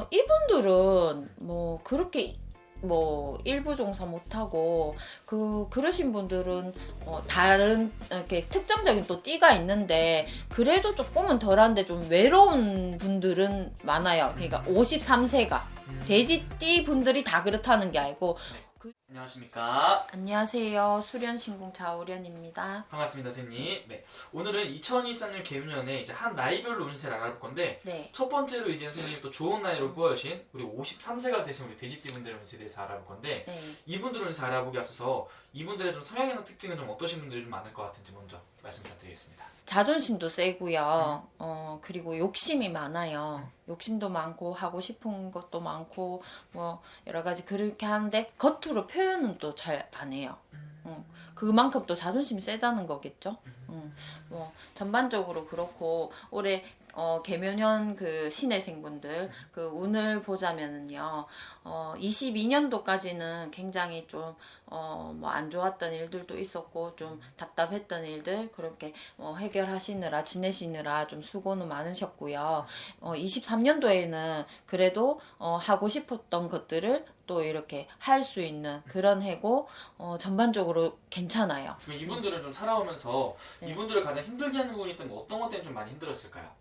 어, 이분들은 뭐 그렇게 뭐 일부 종사 못하고 그 그러신 분들은 어, 다른 이렇게 특정적인 또 띠가 있는데 그래도 조금은 덜한데 좀 외로운 분들은 많아요. 그러니까 53세가 음. 돼지띠 분들이 다 그렇다는 게 아니고 안녕하십니까. 안녕하세요 수련신궁 자오련입니다. 반갑습니다, 선생님. 네. 오늘은 2023년 개묘년에 이제 한 나이별로 운세를 알아볼 건데 네. 첫 번째로 이제 선생님 또 좋은 나이로 뽑아주신 우리 53세가 되신 우리 돼지띠 분들의 운세에 대해서 알아볼 건데 네. 이분들 운세 알아보기 앞서서 이분들의 좀 성향이나 특징은 좀 어떠신 분들이 좀 많을 것 같은지 먼저 말씀 부탁드리겠습니다. 자존심도 세고요. 어 그리고 욕심이 많아요. 욕심도 많고 하고 싶은 것도 많고 뭐 여러 가지 그렇게 하는데 겉으로 표현은 또 잘 안 해요. 어, 그만큼 또 자존심이 세다는 거겠죠. 음, 뭐 전반적으로 그렇고 올해 어, 개묘년 그 신혜생분들 그 운을 보자면은요. 어, 22년도까지는 굉장히 좀 어, 뭐 안 좋았던 일들도 있었고 좀 답답했던 일들 그렇게 어, 해결하시느라 지내시느라 좀 수고는 많으셨고요. 어, 23년도에는 그래도 어, 하고 싶었던 것들을 또 이렇게 할 수 있는 그런 해고 어, 전반적으로 괜찮아요. 그럼 이분들을 좀 살아오면서 네. 이분들을 가장 힘들게 하는 부분이 있다면 어떤 것 때문에 좀 많이 힘들었을까요?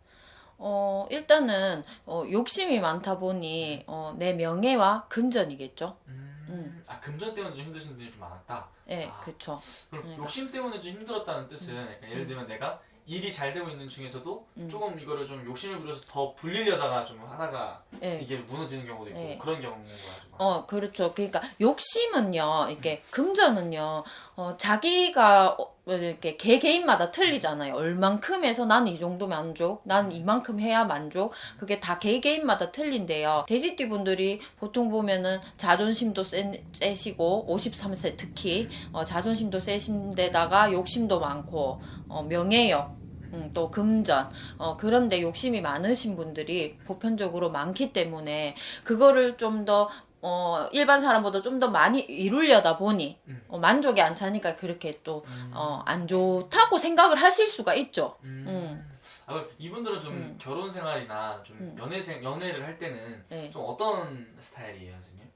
어, 일단은 어, 욕심이 많다 보니 어, 내 명예와 금전이겠죠. 음. 아 금전 때문에 좀 힘드신 분들이 좀 많았다. 예, 아. 그쵸. 그럼 그러니까. 욕심 때문에 좀 힘들었다는 뜻은 약간 예를 들면 내가 일이 잘 되고 있는 중에서도 음. 조금 이거를 좀 욕심을 부려서 더 불리려다가 좀 하다가 예. 이게 무너지는 경우도 있고 네. 그런 경우가 좀 어, 그렇죠. 그러니까 욕심은요, 이게 금전은요, 어, 자기가 어, 이렇게 개 개인마다 틀리잖아요. 얼만큼에서 나는 이 정도 만족, 난 이만큼 해야 만족. 그게 다 개 개인마다 틀린데요. 돼지띠 분들이 보통 보면은 자존심도 센, 세시고 53세 특히 어, 자존심도 세신데다가 욕심도 많고 어, 명예욕. 음, 또 금전 어, 그런데 욕심이 많으신 분들이 보편적으로 많기 때문에 그거를 좀더 어, 일반 사람보다 좀 더 많이 이루려다 보니 음. 어, 만족이 안 차니까 그렇게 또 음. 어, 안 좋다고 생각을 하실 수가 있죠. 음. 음. 아, 그럼 이분들은 좀 음. 결혼 생활이나 좀 음. 연애 생 연애를 할 때는 네. 좀 어떤 스타일이에요?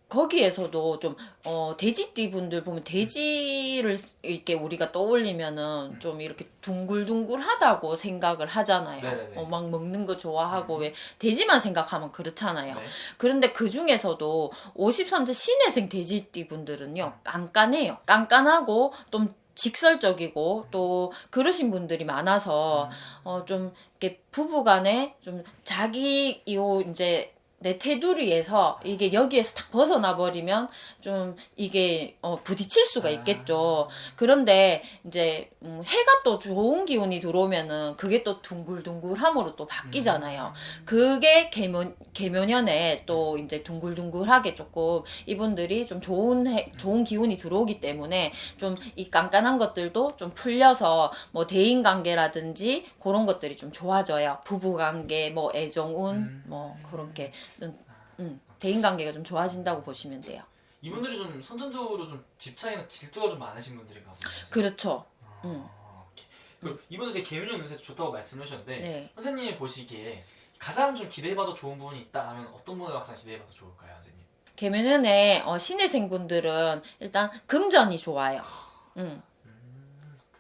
거기에서도 좀 어, 돼지띠 분들 보면 돼지를 이렇게 우리가 떠올리면은 좀 이렇게 둥글둥글하다고 생각을 하잖아요. 네네네. 어, 막 먹는 거 좋아하고 왜 돼지만 생각하면 그렇잖아요. 네. 그런데 그 중에서도 53세 신혜생 돼지띠 분들은요 깐깐해요. 깐깐하고 좀 직설적이고 또 그러신 분들이 많아서 어 좀 이렇게 부부간에 좀 자기 요 이제 내 테두리에서 이게 여기에서 딱 벗어나 버리면 좀 이게 어 부딪힐 수가 있겠죠. 그런데 이제 음, 해가 또 좋은 기운이 들어오면은 그게 또 둥글둥글함으로 또 바뀌잖아요. 그게 개묘 개묘년에 또 이제 둥글둥글하게 조금 이분들이 좀 좋은 해, 좋은 기운이 들어오기 때문에 좀 이 깐깐한 것들도 좀 풀려서 뭐 대인 관계라든지 그런 것들이 좀 좋아져요. 부부 관계, 뭐 애정운, 음. 뭐 그렇게 음, 음, 대인 관계가 좀 좋아진다고 보시면 돼요. 이분들이 좀 선천적으로 좀 집착이나 질투가 좀 많으신 분들인가. 선생님. 그렇죠. 아, 음. 오케이. 이분은 제 개미년 운세 좋다고 말씀하셨는데 네. 선생님이 보시기에 가장 좀 기대해봐도 좋은 부분이 있다 하면 어떤 부분을 가장 기대해봐도 좋을까요, 선생님? 개면연에 어, 신혜생 분들은 일단 금전이 좋아요. 음.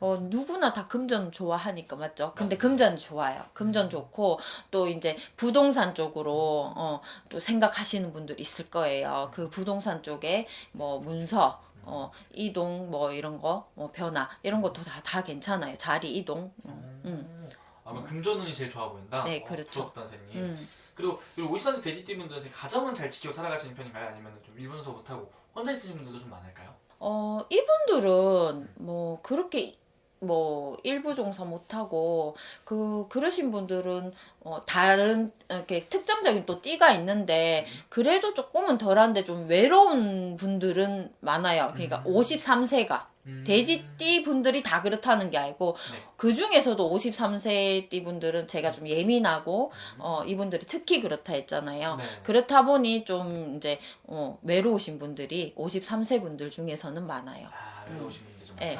어, 누구나 다 금전 좋아하니까 맞죠? 근데. 금전 좋아요. 금전 좋고 또 이제 부동산 쪽으로 어, 또 생각하시는 분들 있을 거예요. 그 부동산 쪽에 뭐 문서 어, 이동 뭐 이런 거, 뭐 변화 이런 것도 다 다 괜찮아요. 자리 이동. 음. 음. 아, 그럼 금전운이 제일 좋아 보인다. 네, 어, 그렇죠. 부럽다, 선생님. 음. 그리고 그리고 53세 돼지띠 분들은 가정은 잘 지키고 살아가시는 편인가요? 아니면 좀 일본서 못하고 혼자 있으신 분들도 좀 많을까요? 어, 이분들은 뭐 그렇게 뭐 일부 종사 못하고 그 그러신 분들은 어 다른 이렇게 특정적인 또 띠가 있는데 그래도 조금은 덜한데 좀 외로운 분들은 많아요. 그러니까 음. 53세가 음. 돼지띠 분들이 다 그렇다는 게 아니고 네. 그 중에서도 53세 띠 분들은 제가 좀 예민하고 음. 어 이분들이 특히 그렇다 했잖아요. 네. 그렇다 보니 좀 이제 어, 외로우신 분들이 53세 분들 중에서는 많아요. 아, 외로우신 분들 좀 네.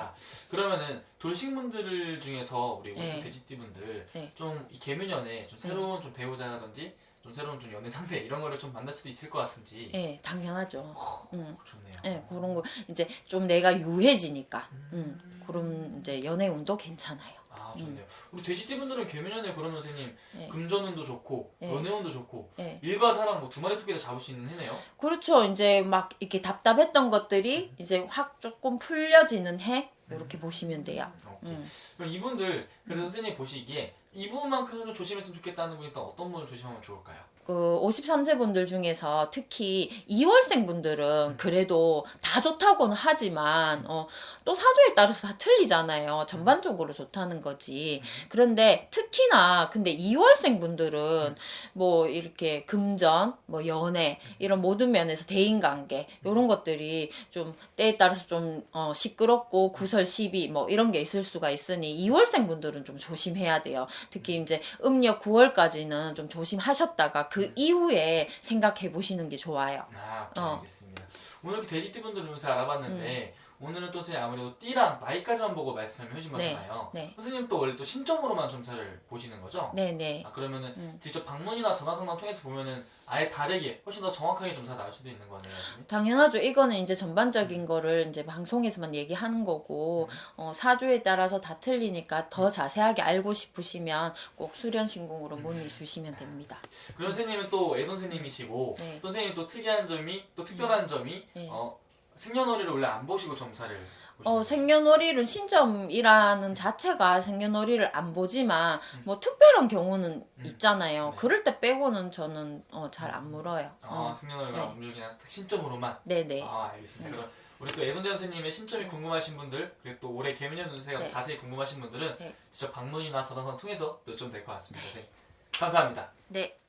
그러면은 돌싱분들 중에서 우리 네. 우승 돼지띠 분들 네. 좀이 개묘년에 좀 새로운 좀 배우자라든지 좀 새로운 좀 연애 상대 이런 거를 좀 만날 수도 있을 것 같은지 예, 당연하죠. 음. 좋네요. 예, 그런 거 이제 좀 내가 유해지니까. 음. 그런 이제 연애 운도 괜찮아요. 아 좋네요. 우리 돼지띠분들은 개면연애 그러면 선생님 예. 금전운도 좋고 예. 연애운도 좋고 예. 일과 사랑 뭐 두 마리 토끼 다 잡을 수 있는 해네요. 그렇죠. 이제 막 이렇게 답답했던 것들이 이제 확 조금 풀려지는 해 이렇게 보시면 돼요. 오케이. 음. 그럼 이분들 그래서 선생님 보시기에 이 부분만큼은 좀 조심했으면 좋겠다는 분이 또 어떤 분을 조심하면 좋을까요? 그 53세 분들 중에서 특히 2월생 분들은 그래도 다 좋다고는 하지만 어, 또 사주에 따라서 다 틀리잖아요. 전반적으로 좋다는 거지. 그런데 특히나 근데 2월생 분들은 뭐 이렇게 금전, 뭐 연애 이런 모든 면에서 대인 관계 이런 것들이 좀 때에 따라서 좀 어, 시끄럽고 구설 시비 뭐 이런 게 있을 수가 있으니 2월생 분들은 좀 조심해야 돼요. 특히 이제 음력 9월까지는 좀 조심하셨다가 그 이후에 생각해 보시는 게 좋아요. 아, 오케이, 어. 알겠습니다. 오늘 이렇게 돼지띠분들 요새 알아봤는데 오늘은 또 선생님 아무래도 띠랑 나이까지만 보고 말씀을 해주신 네, 거잖아요. 네. 선생님 또 원래 또 신점으로만 점사를 보시는 거죠? 네네. 아 그러면은 음. 직접 방문이나 전화 상담 통해서 보면은 아예 다르게 훨씬 더 정확하게 점사 나올 수도 있는 거네요. 선생님. 당연하죠. 이거는 이제 전반적인 거를 이제 방송에서만 얘기하는 거고, 어, 사주에 따라서 다 틀리니까 더 자세하게 알고 싶으시면 꼭 수련신궁으로 문의 주시면 됩니다. 그럼 선생님은 또 애돈 선생님이시고 네. 또 선생님 또 특이한 점이 또 특별한 점이 네. 어, 생년월일을 원래 안 보시고 점사를 보시는 어? 생년월일은 신점이라는 자체가 생년월일을 안 보지만 뭐 특별한 경우는 음. 있잖아요. 네. 그럴 때 빼고는 저는 어, 잘 안 물어요. 아 어. 생년월일과 네. 음력이나 신점으로만 네네. 아 알겠습니다. 그럼 우리 또 애돈대 선생님의 신점이 궁금하신 분들 그리고 또 올해 개미년 운세가 네. 자세히 궁금하신 분들은 네. 직접 방문이나 전화선 통해서 또좀될것 같습니다. 선생님 감사합니다. 네.